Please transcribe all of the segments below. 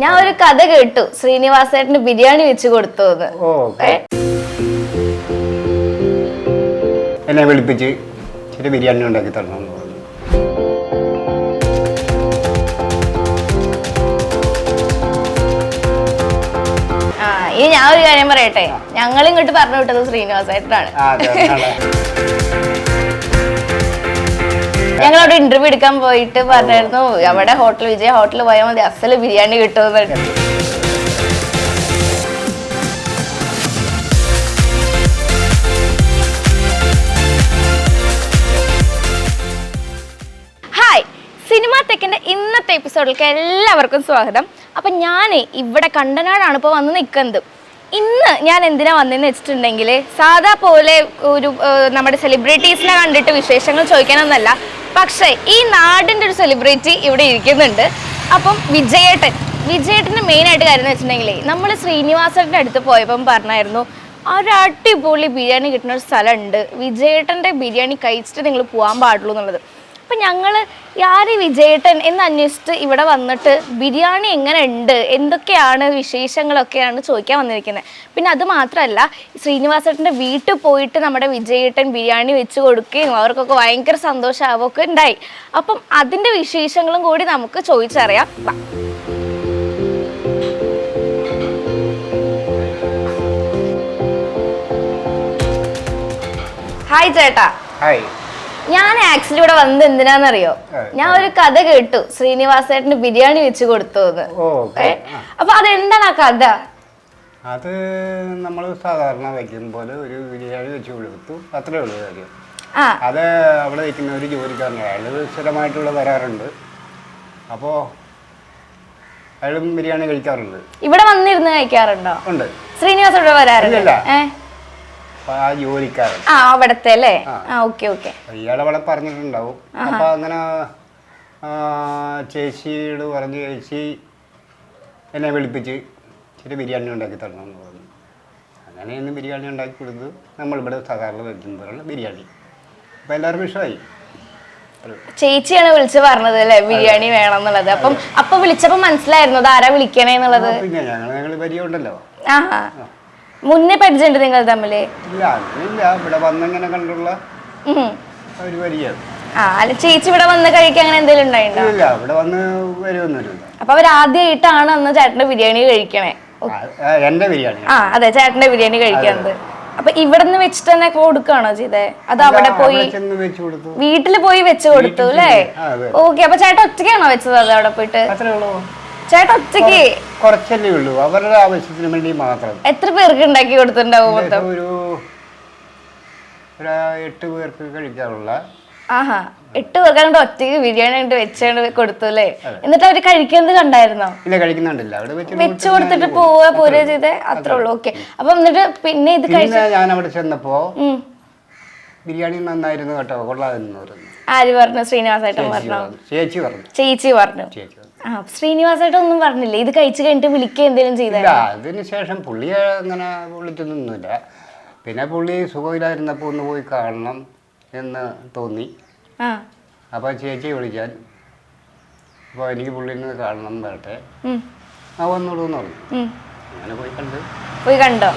ഞാൻ ഒരു കഥ കേട്ടു. ശ്രീനിവാസേട്ടന് ബിരിയാണി വെച്ച് കൊടുത്തു എന്ന് വിളിപ്പിച്ച് ചെറിയ ബിരിയാണി ഉണ്ടാക്കി തരണം ഇനി ഞാൻ ഒരു കാര്യം പറയട്ടെ? ഞങ്ങൾ ഇങ്ങോട്ട് പറഞ്ഞു വിട്ടത് ശ്രീനിവാസേട്ടനാണ്. ഞങ്ങൾ അവിടെ ഇന്റർവ്യൂ എടുക്കാൻ പോയിട്ട് പറഞ്ഞായിരുന്നു അവിടെ ഹോട്ടൽ വിജയ ഹോട്ടലിൽ പോയാൽ മതി അസൽ ബിരിയാണി കിട്ടുമെന്ന് ഹായ് സിനിമ ഇന്നത്തെ എപ്പിസോഡിലേക്ക് എല്ലാവർക്കും സ്വാഗതം. അപ്പം ഞാൻ ഇവിടെ കണ്ടനാടാണ് ഇപ്പോൾ വന്ന് നിൽക്കുന്നത് ഇന്ന് ഞാൻ എന്തിനാ വന്നതെന്ന് വെച്ചിട്ടുണ്ടെങ്കിൽ സാധാ പോലെ ഒരു നമ്മുടെ സെലിബ്രിറ്റീസിനെ കണ്ടിട്ട് വിശേഷങ്ങൾ ചോദിക്കാനൊന്നല്ല പക്ഷേ ഈ നാടിന്റെ ഒരു സെലിബ്രിറ്റി ഇവിടെ ഇരിക്കുന്നുണ്ട്. അപ്പം വിജയേട്ടൻ. വിജയേട്ടന്റെ മെയിനായിട്ട് കാര്യം എന്ന് വെച്ചിട്ടുണ്ടെങ്കിൽ നമ്മൾ ശ്രീനിവാസേട്ടന്റെ അടുത്ത് പോയപ്പം പറഞ്ഞായിരുന്നു ഒരു അടിപൊളി ബിരിയാണി കിട്ടുന്ന ഒരു സ്ഥലമുണ്ട്. വിജയേട്ടന്റെ ബിരിയാണി കഴിച്ചിട്ട് നിങ്ങൾ പോകാൻ പാടുള്ളൂ എന്നുള്ളത്. അപ്പം ഞങ്ങൾ യാരി വിജയേട്ടൻ എന്ന് അന്വേഷിച്ചിട്ട് ഇവിടെ വന്നിട്ട് ബിരിയാണി എങ്ങനെ ഉണ്ട് എന്തൊക്കെയാണ് വിശേഷങ്ങളൊക്കെയാണ് ചോദിക്കാൻ വന്നിരിക്കുന്നത് പിന്നെ അത് മാത്രമല്ല ശ്രീനിവാസേട്ടന്റെ വീട്ടിൽ പോയിട്ട് നമ്മുടെ വിജയേട്ടൻ ബിരിയാണി വെച്ച് കൊടുക്കുകയും അവർക്കൊക്കെ ഭയങ്കര സന്തോഷമാവുകയൊക്കെ ഉണ്ടായി. അപ്പം അതിന്റെ വിശേഷങ്ങളും കൂടി നമുക്ക് ചോദിച്ചറിയാം. ഹായ് ചേട്ടാ. ഹായ്. ഞാൻ ആക്ച്വലി ഇവിടെ വന്നത് എന്തിനാന്നറിയോ? ഞാൻ ഒരു കഥ കേട്ടു. ശ്രീനിവാസേട്ടന് ബിരിയാണി വെച്ച് കൊടുത്തു അപ്പൊ അതെന്താണ് ആ കഥ? അത് നമ്മൾ സാധാരണ വയ്ക്കും പോലെ ഒരു ബിരിയാണി വെച്ച് കൊടുത്തു. അത്രേ ഉള്ളൂ കാര്യം. അത് അവിടെ വെക്കുന്ന ഒരു ജോലിക്കാരനാണ്. അയാൾ സ്ഥിരമായിട്ടുള്ള വരാറുണ്ട്. അപ്പോൾ അയാളും ബിരിയാണി കഴിക്കാറുണ്ട്. ഇവിടെ വന്നിരുന്ന് കഴിക്കാറുണ്ടോ? ഉണ്ട്. ശ്രീനിവാസ് ഇവിടെ വരാറുണ്ട് ഇല്ലില്ല. ഏ അപ്പോൾ ആ ജോലിക്കാരൻ. ആ അവിടത്തെ അല്ലേ? ആ. Okay okay. ഇയാൾ അവിടെ പറഞ്ഞിട്ടുണ്ടാവും. അപ്പൊ അങ്ങനെ ചേച്ചിയോട് പറഞ്ഞു ചേച്ചി എന്നെ വിളിപ്പിച്ച് ഇച്ചിരി ബിരിയാണി ഉണ്ടാക്കി തരണം എന്ന് പറഞ്ഞു. അങ്ങനെ ഇന്ന് ബിരിയാണി ഉണ്ടാക്കി കൊടുത്തു. നമ്മളിവിടെ സാധാരണ വയ്ക്കുമ്പോഴുള്ള ബിരിയാണി. അപ്പോൾ എല്ലാവരും ഇഷ്ടമായി ചേച്ചിയാണ് വിളിച്ച് പറഞ്ഞത് അല്ലേ? ബിരിയാണി വേണം എന്നുള്ളത് അപ്പം അപ്പൊ വിളിച്ചപ്പോ മനസ്സിലായിരുന്നു? ആരാ വിളിക്കണേ എന്നുള്ളത്? പിന്നെ ഞങ്ങൾ ഞങ്ങൾ പരിചയമുണ്ടല്ലോ. ആഹാ. മുന്നേ പരിചയമുണ്ട് നിങ്ങൾ തമ്മിൽ ഇല്ല അങ്ങനെയില്ല ഇവിടെ വന്നിങ്ങനെ കണ്ടുള്ള ഉം. ഒരു പരിചയം. ആ അല്ല ചേച്ചി ഇവിടെ വന്ന് കഴിക്കാൻ അങ്ങനെ എന്തെങ്കിലും ഉണ്ടായിണ്ടോ ഇല്ല ഇവിടെ വന്ന് വരുമൊന്നുമില്ല അപ്പൊ അവർ ആദ്യമായിട്ടാണ് അന്ന് ചേട്ടന്റെ ബിരിയാണി കഴിക്കണേ. ആ, ആ, എന്റെ ബിരിയാണി. ആ അതെ ചേട്ടന്റെ ബിരിയാണി കഴിക്കുന്നത് അപ്പൊ ഇവിടെ നിന്ന് വെച്ചിട്ട് തന്നെ കൊടുക്കുകയാണോ ചെയ്തേ? അത് അവിടെ പോയി ചെന്ന് വെച്ച് കൊടുത്തു. വീട്ടിൽ പോയി വെച്ച് കൊടുത്തു വീട്ടിൽ അല്ലേ? ചെന്ന്, ആ, അതെ. ഓക്കെ അപ്പൊ ചേട്ടൻ ഒറ്റയ്ക്കാണോ വെച്ചത് അത് അവിടെ പോയിട്ട്? അത്രേ ഉള്ളൂ. ചേട്ടൻ ഒറ്റയ്ക്ക്? കുറച്ചല്ലേ ഉള്ളൂ. അവരുടെ ആവശ്യത്തിന് വേണ്ടി മാത്രം. എത്ര പേർക്ക് ഉണ്ടാക്കി കൊടുത്തിട്ടുണ്ടാവും മൊത്തം? ഒരു ഒരു എട്ട് പേർക്ക് കഴിക്കാറുള്ള ആഹാ. എട്ട് പേർക്കാണ്ട് ഒറ്റയ്ക്ക് ബിരിയാണി കണ്ട് വെച്ചാണ്ട് കൊടുത്തു അല്ലേ എന്നിട്ട് അവർ കഴിക്കുന്നത് കണ്ടായിരുന്നോ? ഇല്ല കഴിക്കുന്നുണ്ടല്ല. അവിടെ വെച്ച് കൊടുത്തിട്ട് പോവുക പോരുക ചെയ്തേ അത്രേ ഉള്ളൂ. ഓക്കെ. അപ്പൊ എന്നിട്ട് പിന്നെ ഇത് കഴിച്ച ഞാൻ അവിടെ ചെന്നപ്പോ ബിരിയാണി നന്നായിരുന്നു കേട്ടോ. കൊള്ളാമെന്ന് പറഞ്ഞു. ആര് പറഞ്ഞു? ശ്രീനിവാസേട്ടൻ പറഞ്ഞു. ചേച്ചി പറഞ്ഞു. ചേച്ചി പറഞ്ഞു. ആ ശ്രീനിവാസേട്ടൻ ഒന്നും പറഞ്ഞില്ലേ. ഇത് കഴിച്ചു കഴിഞ്ഞിട്ട് വിളിക്കുക എന്തെങ്കിലും ചെയ്താ അതിനുശേഷം അതിന് ശേഷം പുള്ളിയെ അങ്ങനെ വിളിച്ചൊന്നുമില്ല പിന്നെ പുള്ളി സുഖമില്ലായിരുന്നപ്പോൾ ഒന്ന് പോയി കാണണം എന്ന് തോന്നി. അപ്പോൾ വിളിച്ചാൽ വിളിക്കാൻ. അപ്പോൾ എനിക്ക് പുള്ളിനെ കാണണം വരട്ടെ ആ വന്നോളൂ എന്ന് പറഞ്ഞു. അങ്ങനെ പോയി കണ്ട്. പോയി കണ്ടോ?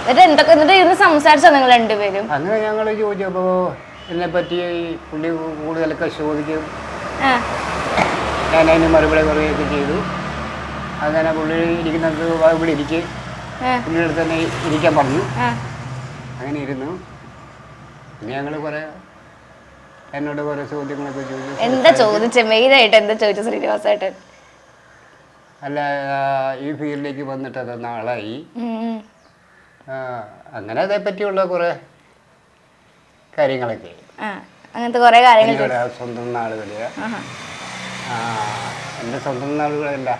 എന്നിട്ട് എന്തൊക്കെ എന്നിട്ട് ഇരുന്ന് സംസാരിച്ചോ നിങ്ങൾ രണ്ടുപേരും? അങ്ങനെ ഞങ്ങൾ ചോദിച്ചപ്പോൾ എന്നെ പറ്റി പുള്ളി കൂടുതലൊക്കെ ചോദിക്കും. ഞാൻ അതിന് മറുപടി പറയുകയൊക്കെ ചെയ്തു. അങ്ങനെ പുള്ളി ഇരിക്കുന്നത് ഇവിടെ ഇരിക്ക്. പുള്ളിയുടെ അടുത്ത് തന്നെ ഇരിക്കാൻ പറഞ്ഞു. അങ്ങനെ ഇരുന്നു. പിന്നെ ഞങ്ങൾ കുറെ എന്നോട് കുറെ ചോദ്യങ്ങളൊക്കെ ചോദിച്ചു. എന്താ ചോദിച്ചേ? മെയിനായിട്ട് എന്താ ചോദിച്ചു ശ്രീനിവാസേട്ടൻ അല്ല ഈ ഫീൽഡിലേക്ക് വന്നിട്ട് അത് നാളായി അങ്ങനെ അതേ പറ്റിയുള്ള കുറേ കാര്യങ്ങളൊക്കെ. അങ്ങനത്തെ കുറെ കാര്യങ്ങൾ സ്വന്തം നാളുകൾ ആഹാ. എന്റെ സ്വന്തം നാളുകളല്ല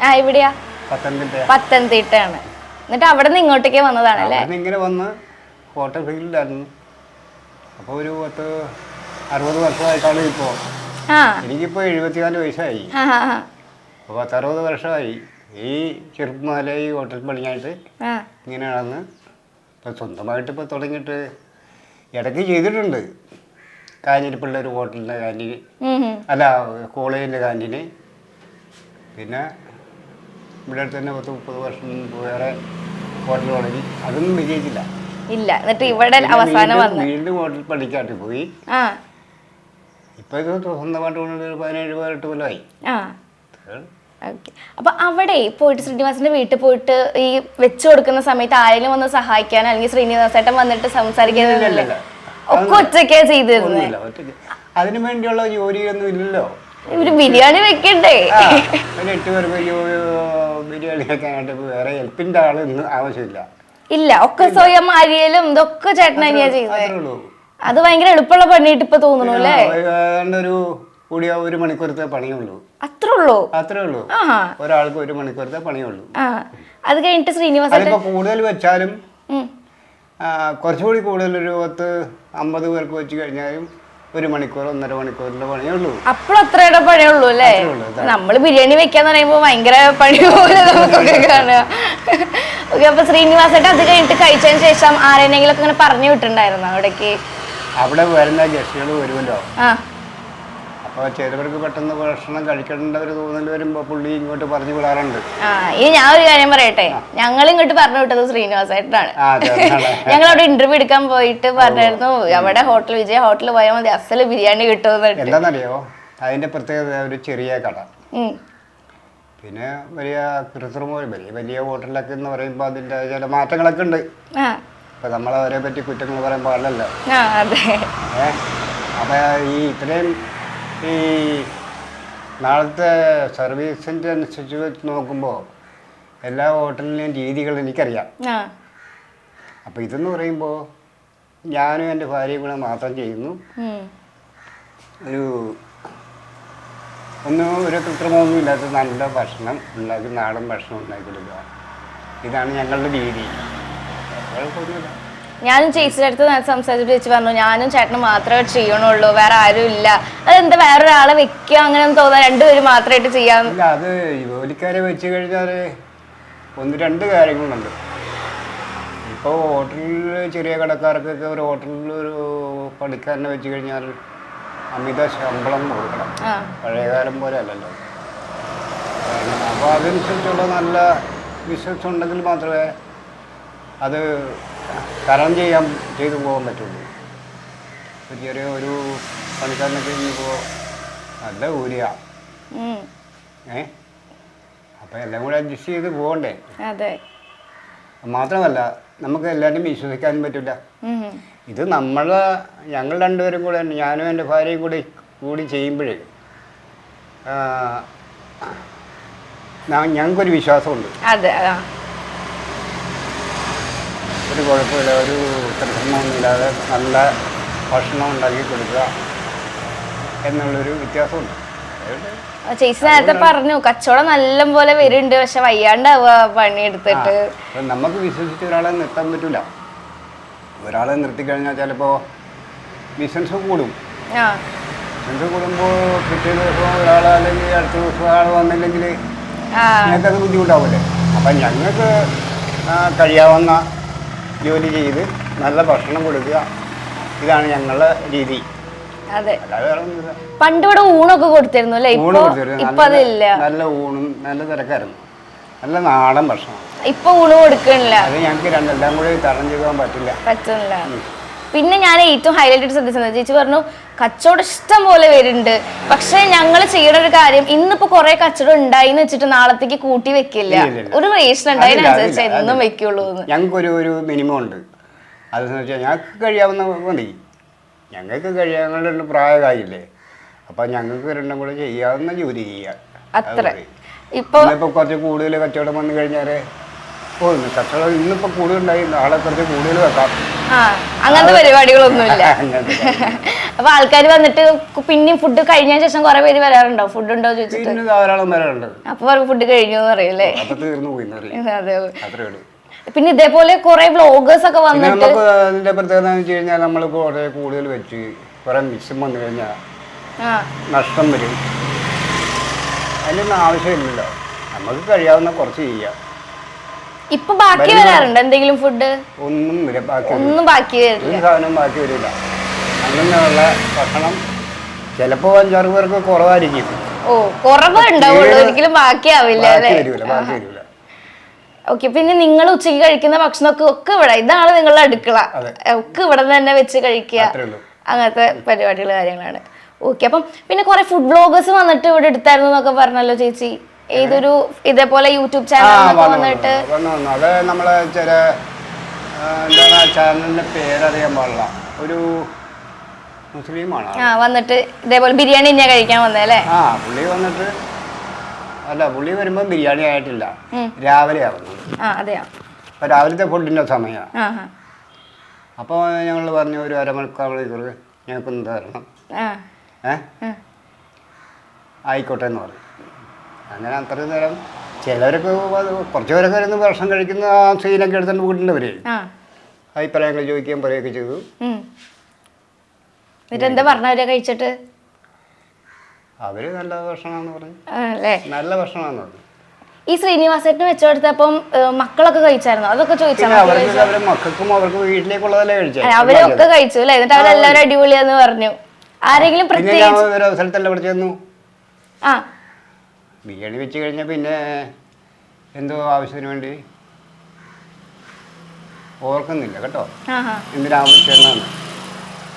ആ ഇവിടെയാ പത്തനംതിട്ട. പത്തനംതിട്ടയാണ്. എന്നിട്ട് അവിടെ നിന്ന് ഇങ്ങോട്ടേക്ക് വന്നതാണല്ലേ? ഇങ്ങനെ വന്ന് ഹോട്ടൽ ഫീൽഡിലായിരുന്നു അപ്പോൾ ഒരു പത്ത് അറുപത് വർഷമായിട്ടാണ് ഇപ്പോ. ആ. എനിക്കിപ്പോൾ എഴുപത്തിനാല് വയസ്സായി. അപ്പോൾ പത്തറുപത് വർഷമായി. ഈ ചെറുപ്പം മുതലേ ഈ ഹോട്ടൽ പണിയായിട്ട് ആ. ഇങ്ങനെ നടന്ന് സ്വന്തമായിട്ട് ഇപ്പോൾ തുടങ്ങിയിട്ട് ഇടയ്ക്ക് ചെയ്തിട്ടുണ്ട്. കാഞ്ഞിരിപ്പുള്ള ഒരു ഹോട്ടലിന്റെ ഉം. അല്ല കോളേജിന്റെ കാന്റീന് പിന്നെ ഇവിടെ അടുത്ത് തന്നെ പത്ത് മുപ്പത് വർഷം വേറെ ഹോട്ടൽ തുടങ്ങി. അതൊന്നും വിജയിച്ചില്ല. ഇല്ല എന്നിട്ട് ഇവിടെ അവസാനം വീണ്ടും- വീണ്ടും ഹോട്ടൽ പഠിക്കാട്ട് പോയി. ഇപ്പൊ സ്വന്തമായിട്ട് കൊണ്ടൊരു പതിനേഴ് പതിനെട്ട് കൊല്ലമായി. അപ്പൊ അവിടെ പോയിട്ട് ശ്രീനിവാസിന്റെ വീട്ടിൽ പോയിട്ട് ഈ വെച്ചു കൊടുക്കുന്ന സമയത്ത് ആരെങ്കിലും വന്ന് സഹായിക്കാൻ അല്ലെങ്കിൽ ശ്രീനിവാസേട്ടൻ വന്നിട്ട് സംസാരിക്കാനോ. ഒക്കെ ഒറ്റയ്ക്കാ ചെയ്തിരുന്നത് അതിനു വേണ്ടിയുള്ള ജോലിയൊന്നും ഇല്ലല്ലോ. ഒരു ബിരിയാണി വെക്കണ്ടേ? എട്ട് പേർക്ക് ബിരിയാണി വെക്കാനായിട്ട് വേറെ ഹെൽപ്പിന്റെ ആളൊന്നും ആവശ്യമില്ല. ഇല്ല ഒക്കെ സ്വയം അരിയലും ഇതൊക്കെ ചേട്ടൻ തന്നെയാ ചെയ്തത്. അത് ഭയങ്കര എളുപ്പമുള്ള പണിയിട്ട് ഇപ്പൊ തോന്നുന്നു അല്ലേ? ഒരു കൂടിയ ഒരു മണിക്കൂറത്തെ പണിയുള്ളൂ അത്രേ ഉള്ളൂ? അത്രേ ഉള്ളൂ. ഒരാൾക്ക് ഒരു മണിക്കൂറത്തെ പണിയുള്ളൂ അത് കഴിഞ്ഞിട്ട് ശ്രീനിവാസ് കൂടുതൽ വെച്ചാലും കുറച്ചുകൂടി കൂടുതൽ ഒരു പത്ത് അമ്പത് പേർക്ക് വെച്ച് കഴിഞ്ഞാലും ഒരു മണിക്കൂർ ഒന്നര മണിക്കൂറിന്റെ പണിയേ ഉള്ളൂ. അപ്പോൾ അത്രയുടെ അല്ലേ? ഉള്ളൂ, അല്ലേ നമ്മൾ ബിരിയാണി വെക്കാന്ന് പറയുമ്പോ ഭയങ്കര പണി പോലെ നമുക്കൊക്കെ കാണുക. ഓക്കെ അപ്പൊ ശ്രീനിവാസേട്ടൻ അത് കഴിഞ്ഞിട്ട് കഴിച്ചതിന് ശേഷം ആരെങ്കിലും ഒക്കെ ഇങ്ങനെ പറഞ്ഞു വിട്ടിട്ടുണ്ടായിരുന്നു അവിടേക്ക്? അവിടെ വരുന്ന ഗസ്റ്റുകൾ വരുമല്ലോ. ആ. അപ്പോൾ ചിലവർക്ക് പെട്ടെന്ന് ഭക്ഷണം കഴിക്കേണ്ട ഒരു തോന്നൽ വരുമ്പോൾ പുള്ളി ഇങ്ങോട്ട് പറഞ്ഞു വിടാറുണ്ട്. ആ ഇനി ഞാൻ ഒരു കാര്യം പറയട്ടെ? ഞങ്ങൾ ഇങ്ങോട്ട് പറഞ്ഞു വിട്ടത് ശ്രീനിവാസേട്ടനാണ്. ആ ചേട്ടനാണ് ഞങ്ങൾ അവിടെ ഇന്റർവ്യൂ എടുക്കാൻ പോയിട്ട് പറഞ്ഞായിരുന്നു അവിടെ ഹോട്ടൽ വിജയ ഹോട്ടലിൽ പോയാൽ മതി അസൽ ബിരിയാണി കിട്ടും എന്താണെന്നറിയോ അതിന്റെ പ്രത്യേകത ഒരു ചെറിയ കട. ഉം. പിന്നെ വലിയ കൃത്രിമ വലിയ വലിയ ഹോട്ടലൊക്കെ എന്ന് പറയുമ്പോൾ അതിന്റെ ചില മാറ്റങ്ങളൊക്കെ ഉണ്ട്. ആ. നമ്മളവരെ നമ്മൾ അവരെ പറ്റി കുറ്റങ്ങൾ പറയാൻ പാടില്ലല്ലോ. ആ അതെ. ഏ? അപ്പം ഈ ഇത്രയും ഈ നാളത്തെ സർവീസിന്റെ അനുസരിച്ച് വെച്ച് നോക്കുമ്പോൾ എല്ലാ ഹോട്ടലിലെയും രീതികൾ എനിക്കറിയാം. അപ്പോൾ ഇതെന്ന് പറയുമ്പോൾ ഞാനും എന്റെ ഭാര്യയും കൂടെ മാത്രം ചെയ്യുന്നു. ഒരു ഒന്നും ഒരു കൃത്രിമൊന്നും ഇല്ലാത്ത നല്ല ഭക്ഷണം ഉണ്ടാക്കി നാടൻ ഭക്ഷണം ഉണ്ടാക്കി കൊടുക്കുക. ഇതാണ് ഞങ്ങളുടെ രീതി. കുഴപ്പമൊന്നുമില്ല ഞാനും ചേച്ചിയുടെ അടുത്ത് സംസാരിച്ചിട്ട് ചേച്ചി പറഞ്ഞു ഞാനും ചേട്ടനും മാത്രമേ ചെയ്യണുള്ളൂ വേറെ ആരും ഇല്ല. അതെന്താ വേറൊരാളെ വെക്കുക അങ്ങനെ തോന്നാ രണ്ടുപേരും മാത്രമായിട്ട് ചെയ്യാൻ ഇല്ല അത് ജോലിക്കാരെ വെച്ച് കഴിഞ്ഞാൽ ഒന്ന് രണ്ട് കാര്യങ്ങളുണ്ട്. ഇപ്പോൾ ഹോട്ടലിൽ ചെറിയ കടക്കാർക്കൊക്കെ ഒരു ഹോട്ടലിൽ ഒരു പണിക്കാരനെ വെച്ച് കഴിഞ്ഞാൽ അമിത ശമ്പളം കൊടുക്കണം. പഴയകാലം പോലെ അല്ലല്ലോ. അപ്പോൾ അതനുസരിച്ചുള്ള നല്ല ബിസിനസ് ഉണ്ടെങ്കിൽ മാത്രമേ അത് തരണം ചെയ്യാൻ ചെയ്തു പോകാൻ പറ്റുള്ളൂ. ഒരു ചെറിയ ഒരു പണിക്കാരനൊക്കെ കഴിഞ്ഞപ്പോൾ നല്ല ഉം. ഏ? അപ്പോൾ എല്ലാം കൂടെ അഡ്ജസ്റ്റ് ചെയ്ത് പോകണ്ടേ? അതെ. മാത്രമല്ല നമുക്ക് എല്ലാവരും വിശ്വസിക്കാനും പറ്റില്ല ഇത് നമ്മളെ ഞങ്ങൾ രണ്ടുപേരും കൂടെ ഞാനും എന്റെ ഭാര്യയും കൂടി കൂടി ചെയ്യുമ്പോഴേ ഞങ്ങൾക്കൊരു വിശ്വാസമുണ്ട്. അതെ ഒരു കുഴപ്പമില്ല ഒരു പരിശ്രമമൊന്നുമില്ലാതെ നല്ല ഭക്ഷണം ഉണ്ടാക്കി കൊടുക്കുക എന്നുള്ളൊരു വ്യത്യാസമുണ്ട്. ചേച്ചി നേരത്തെ പറഞ്ഞു കച്ചവടം നല്ല പോലെ വരുന്നുണ്ട് പക്ഷെ വയ്യാണ്ടാവുക പണിയെടുത്തിട്ട്. നമുക്ക് വിശ്വസിച്ച് ഒരാളെ നിർത്താൻ പറ്റൂല ഒരാളെ നിർത്തിക്കഴിഞ്ഞാൽ ചിലപ്പോ ബിസിനസ് കൂടും. ബിസിനസ് കൂടുമ്പോൾ പിറ്റേ ദിവസം ഒരാൾ അല്ലെങ്കിൽ അടുത്ത ദിവസം ഒരാൾ വന്നില്ലെങ്കിൽ ഞങ്ങൾക്കത് ബുദ്ധിമുട്ടാവില്ലേ അപ്പം ഞങ്ങൾക്ക് കഴിയാവുന്ന ജോലി ചെയ്ത് നല്ല ഭക്ഷണം കൊടുക്കുക. ഇതാണ് ഞങ്ങളുടെ രീതി. അതെ. അല്ലാതെ വേറെ ഒന്നുമില്ല. പണ്ട് ഇവിടെ ഊണൊക്കെ കൊടുത്തിരുന്നു അല്ലേ? ഊണ് ഇപ്പൊ കൊടുത്തിരുന്നു. ഇപ്പൊ നല്ല അതില്ല. നല്ല ഊണും നല്ല തിരക്കായിരുന്നു. നല്ല നാടൻ ഭക്ഷണം. ഇപ്പൊ ഊണ് കൊടുക്കണില്ല. അത് ഞങ്ങൾക്ക് രണ്ടെല്ലാം കൂടി തരണം ചെയ്യാൻ പറ്റില്ല. പറ്റുന്നില്ല. പിന്നെ ഞാൻ ഏറ്റവും ഹൈലൈറ്റ് ശ്രദ്ധിച്ചത് ചേച്ചി പറഞ്ഞു കച്ചവടം ഇഷ്ടം പോലെ വരുന്നുണ്ട്. പക്ഷെ ഞങ്ങൾ ചെയ്യുന്ന ഒരു കാര്യം ഇന്നിപ്പോ കുറെ കച്ചവടം ഉണ്ടായി എന്ന് വെച്ചിട്ട് നാളത്തേക്ക് കൂട്ടി വെക്കില്ല. ഒരു റേഷൻ ഉണ്ടായതിനനുസരിച്ച് എന്നും. വെക്കുള്ളൂ ഞങ്ങൾക്ക് ഞങ്ങൾക്കൊരു ഒരു മിനിമം ഉണ്ട്. അതെന്ന് വെച്ചാൽ ഞങ്ങൾക്ക് കഴിയാവുന്ന മതി. ഞങ്ങൾക്ക് കഴിയാനുള്ള പ്രായമായില്ലേ. അപ്പൊ ഞങ്ങൾക്ക് രണ്ടും കൂടെ ചെയ്യാവുന്ന ജോലി ചെയ്യാം. അത്ര. ഇപ്പൊ കുറച്ച് കൂടുതൽ കച്ചവടം വന്നു കഴിഞ്ഞാൽ ഓ കച്ചവടം ഇന്നിപ്പോ കൂടുതലുണ്ടായി നാളെ കുറച്ച് കൂടുതൽ വെക്കാം. അങ്ങനത്തെ പരിപാടികളൊന്നുമില്ല. അപ്പൊ ആൾക്കാർ വന്നിട്ട് പിന്നെയും ഫുഡ് കഴിഞ്ഞ ശേഷം കുറെ പേര് വരാറുണ്ടോ? ഫുഡ് ഉണ്ടോ ചോദിച്ചിട്ട്? ധാരാളം പേരുണ്ട് അപ്പൊ ഫുഡ് കഴിഞ്ഞു പറയൂലേ അതെ പിന്നെ ഇതേപോലെ കുറെ വ്ളോഗേഴ്സ് ഒക്കെ വന്നിട്ട് നമുക്ക് പ്രത്യേകത എന്ന് വെച്ച് കഴിഞ്ഞാൽ നമ്മൾ കുറെ കൂടുതൽ വെച്ച് കുറെ മിക്സും വന്നു കഴിഞ്ഞാൽ നഷ്ടം വരും. അതിനൊന്നും ആവശ്യമില്ലല്ലോ. നമുക്ക് കഴിയാവുന്ന കുറച്ച് ചെയ്യാം. ഇപ്പൊ ബാക്കി വരാറുണ്ട്? എന്തെങ്കിലും ഫുഡ് ഒന്നും വരെ ബാക്കി വരില്ല. ഒന്നും ബാക്കി വരില്ല. ഒരു സാധനവും ബാക്കി വരില്ല. അങ്ങനെയുള്ള ഭക്ഷണം ചിലപ്പോൾ അഞ്ചാറ് പേർക്ക് കുറവായിരിക്കും. ഓ കുറവ് ഉണ്ടാവുള്ളൂ. ഒരിക്കലും ബാക്കിയാവില്ല ബാക്കി അല്ലേ? വരൂല ബാക്കി ഓക്കെ പിന്നെ നിങ്ങൾ ഉച്ചയ്ക്ക് കഴിക്കുന്ന ഭക്ഷണമൊക്കെ ഒക്കെ ഇവിടെ ഇതാണ് നിങ്ങളുടെ അടുക്കള. അതെ. ഒക്കെ ഇവിടെ തന്നെ വെച്ച് കഴിക്കുക. അത്രേ ഉള്ളൂ. അങ്ങനത്തെ പരിപാടികൾ കാര്യങ്ങളാണ്. ഓക്കെ അപ്പം പിന്നെ കുറെ ഫുഡ് ബ്ലോഗേഴ്സ് വന്നിട്ട് ഇവിടെ എടുത്തായിരുന്നു എന്നൊക്കെ പറഞ്ഞല്ലോ ചേച്ചി. ഏതൊരു ഇതേപോലെ യൂട്യൂബ് ചാനൽ വന്നിട്ട് വന്നു. വന്നു അത് നമ്മളെ ചില എന്താണ് ചാനലിന്റെ പേരറിയാൻ പാടില്ല. ഒരു മുസ്ലിമാണ് ആ വന്നിട്ട് ഇതേപോലെ ബിരിയാണി തന്നെയാ കഴിക്കാൻ വന്നല്ലേ ആ പുള്ളി വന്നിട്ട് അല്ല പുള്ളി വരുമ്പോൾ ബിരിയാണി ആയിട്ടില്ല. രാവിലെ ആവുന്നു. ആ അതെയാ? അപ്പോൾ രാവിലത്തെ ഫുഡിന്റെ സമയമാണ് അപ്പൊ ആ. അപ്പോൾ ഞങ്ങൾ പറഞ്ഞു ഒരു അരമണിക്കൂർ മണിക്കൂർ ഞങ്ങൾക്കൊന്ന് തരണം. ആ. ഏ. ആയിക്കോട്ടെ എന്ന് പറഞ്ഞു. അങ്ങനെ അത്രയും നേരം ചിലവരൊക്കെ കുറച്ച് പേരൊക്കെ വരുന്ന ഭക്ഷണം കഴിക്കുന്ന ആ സീനൊക്കെ എടുത്തുകൊണ്ട് വീട്ടിലവർ ആ. അഭിപ്രായങ്ങൾ ചോദിക്കുകയും പറയുകയൊക്കെ ചെയ്തു. പറഞ്ഞവരെ കഴിച്ചിട്ട്? അവർ നല്ല ഭക്ഷണം പറഞ്ഞു. നല്ല ഭക്ഷണം പറഞ്ഞു. ഈ ശ്രീനിവാസേട്ടന് വെച്ചെടുത്തപ്പം മക്കളൊക്കെ കഴിച്ചായിരുന്നു? അതൊക്കെ ചോദിച്ചാൽ മക്കൾക്കും അവർക്കും വീട്ടിലേക്കുള്ളതല്ലേ അവരൊക്കെ കഴിച്ചു അല്ലേ? എന്നിട്ട് അവരെല്ലാവരും അടിപൊളിയാന്ന് പറഞ്ഞു. ആരെങ്കിലും പ്രത്യേകിച്ച് ഒരു അവസരത്തല്ല ഇവിടെ ചെന്നു ആ ബിരിയാണി വെച്ച് കഴിഞ്ഞാൽ പിന്നെ എന്തോ ആവശ്യത്തിന് വേണ്ടി? ഓർക്കുന്നില്ല കേട്ടോ. ആ ആ എന്തിനാവശ്യമെന്നാണ്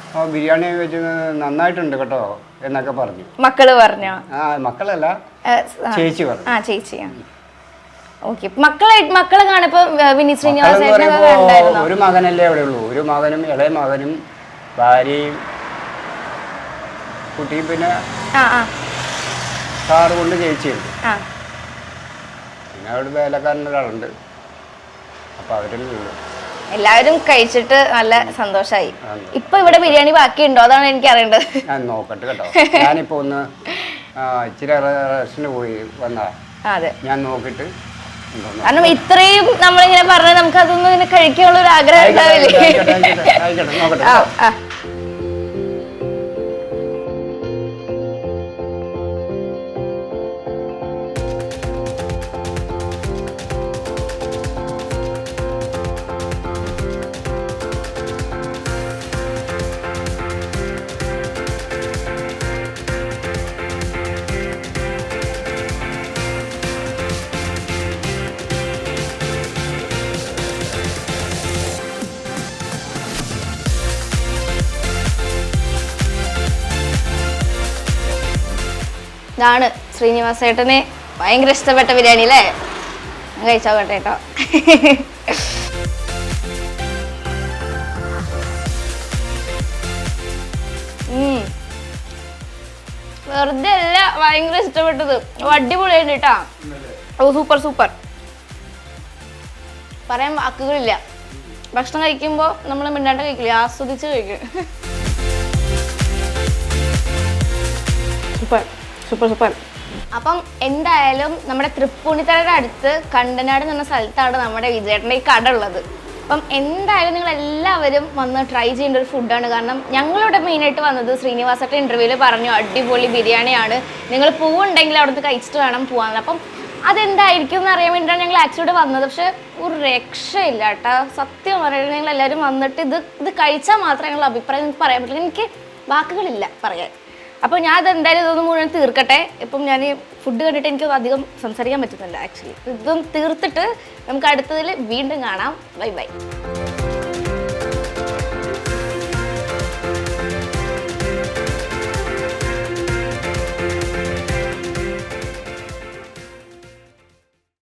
അപ്പോൾ ബിരിയാണി വെച്ച് നന്നായിട്ടുണ്ട് കേട്ടോ എന്നൊക്കെ പറഞ്ഞു. മക്കൾ പറഞ്ഞു? ആ മക്കളല്ല. ചേച്ചി പറഞ്ഞു. ആ ചേച്ചി ഓക്കെ. മക്കളെ മക്കളെ കാണപ്പോ വിനീത് ഒരു മകനല്ലേ അവിടെ ഉള്ളൂ. ഒരു മകനും ഇളയ മകനും ഭാര്യയും കുട്ടിയും പിന്നെ ആ ആ. കാറ് കൊണ്ട് ആ. പിന്നെ അവിടെ വേലക്കാരന്റെ ഒരാളുണ്ട് അപ്പോൾ അവരല്ലേ ഉള്ളൂ എല്ലാവരും കഴിച്ചിട്ട് നല്ല സന്തോഷായി. ഇപ്പൊ ഇവിടെ ബിരിയാണി ബാക്കിയുണ്ടോ? അതാണ് എനിക്ക് അറിയേണ്ടത് ഞാൻ നോക്കട്ടെ കേട്ടോ. ഞാനിപ്പോ ഒന്ന് ആ, ഇച്ചിരി റെസ്റ്റിന് പോയി വന്നതാ അതെ. ഞാൻ നോക്കിയിട്ട് ഉണ്ടോന്ന് കാരണം ഇത്രയും നമ്മളിങ്ങനെ പറഞ്ഞാൽ നമുക്ക് അതൊന്നും ഇങ്ങനെ കഴിക്കാനുള്ള ഒരു ആഗ്രഹം ആയിക്കോട്ടെ, ഉണ്ടാവില്ലേ? ആയിക്കോട്ടെ, ആയിക്കോട്ടെ, ആയിക്കോട്ടെ, നോക്കട്ടെ ആ കേട്ടോ. ആ. ഇതാണ് ശ്രീനിവാസേട്ടന് ഭയങ്കര ഇഷ്ടപ്പെട്ട ബിരിയാണി അല്ലേ? കഴിച്ചോ കേട്ടോ. വെറുതെ അല്ല ഭയങ്കര ഇഷ്ടപ്പെട്ടത്. അടിപൊളിയായിട്ട് കേട്ടാ. ഓ സൂപ്പർ സൂപ്പർ. പറയാൻ വാക്കുകളില്ല. ഭക്ഷണം കഴിക്കുമ്പോൾ നമ്മൾ മിണ്ടാട്ട കഴിക്കില്ല? ആസ്വദിച്ച് കഴിക്കും. സൂപ്പർ. Super super. അപ്പം എന്തായാലും നമ്മുടെ തൃപ്പൂണിത്തറയുടെ അടുത്ത് കണ്ടനാട് എന്ന സ്ഥലത്താണ് നമ്മുടെ വിജയേട്ടന്റെ ഈ കട ഉള്ളത്. അപ്പം എന്തായാലും നിങ്ങൾ എല്ലാവരും വന്ന് ട്രൈ ചെയ്യേണ്ട ഒരു ഫുഡാണ് കാരണം ഞങ്ങളിവിടെ മെയിനായിട്ട് വന്നത് ശ്രീനിവാസത്തെ ഇന്റർവ്യൂവിൽ പറഞ്ഞു അടിപൊളി ബിരിയാണിയാണ്. നിങ്ങൾ പൂവുണ്ടെങ്കിൽ അവിടുന്ന് കഴിച്ചിട്ട് വേണം പോകാൻ അപ്പം അതെന്തായിരിക്കും എന്ന് അറിയാൻ വേണ്ടിയിട്ടാണ് ഞങ്ങൾ ആക്ച്വലി വന്നത്. പക്ഷെ ഒരു രക്ഷയില്ല കേട്ടോ. സത്യം പറയുന്നത് ഞങ്ങൾ എല്ലാവരും വന്നിട്ട് ഇത് ഇത് കഴിച്ചാൽ മാത്രമേ ഞങ്ങൾ അഭിപ്രായം പറയാൻ പറ്റില്ല എനിക്ക് വാക്കുകളില്ല പറയാൻ. അപ്പോൾ ഞാൻ അത് എന്തായാലും ഇതൊന്നും മുഴുവൻ തീർക്കട്ടെ. ഇപ്പം ഞാൻ ഫുഡ് കണ്ടിട്ട് എനിക്ക് അധികം സംസാരിക്കാൻ പറ്റുന്നില്ല ആക്ച്വലി ഇതൊന്നും തീർത്തിട്ട് നമുക്ക് അടുത്തതിൽ വീണ്ടും കാണാം. Bye bye